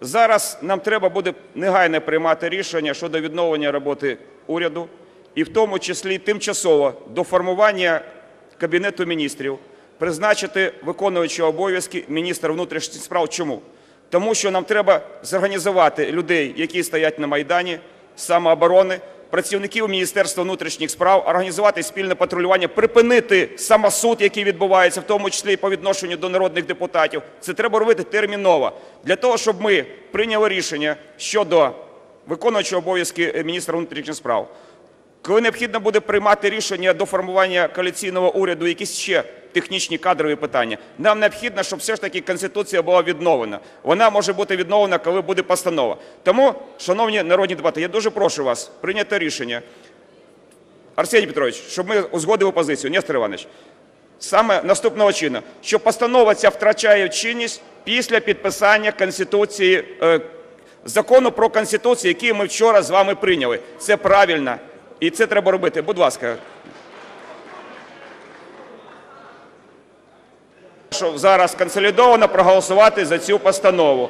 Зараз нам треба буде негайно приймати рішення щодо відновлення роботи уряду, і в тому числі тимчасово до формування Кабінету міністрів призначити виконуючого обов'язки міністра внутрішніх справ. Чому? Тому що нам треба зорганізувати людей, які стоять на Майдані, самооборони, працівників Міністерства внутрішніх справ, організувати спільне патрулювання, припинити самосуд, який відбувається, в тому числі і по відношенню до народних депутатів. Це треба робити терміново. Для того, щоб ми прийняли рішення щодо виконуючого обов'язки міністра внутрішніх справ. Коли необхідно буде приймати рішення до формування коаліційного уряду, якісь ще технічні кадрові питання, нам необхідно, щоб все ж таки Конституція була відновлена. Вона може бути відновлена, коли буде постанова. Тому, шановні народні депутати, я дуже прошу вас прийняти рішення. Арсеній Петрович, щоб ми узгодили позицію. Нестор Іванович, саме наступного чину, що постанова ця втрачає чинність після підписання Конституції, е, закону про Конституцію, який ми вчора з вами прийняли. Це правильно. І це треба робити. Будь ласка. Прошу зараз консолідовано проголосувати за цю постанову.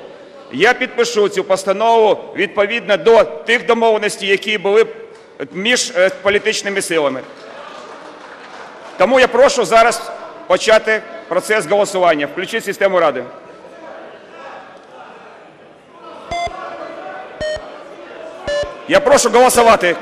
Я підпишу цю постанову відповідно до тих домовленостей, які були між е, політичними силами. Тому я прошу зараз почати процес голосування. Включіть систему Ради. Я прошу голосувати.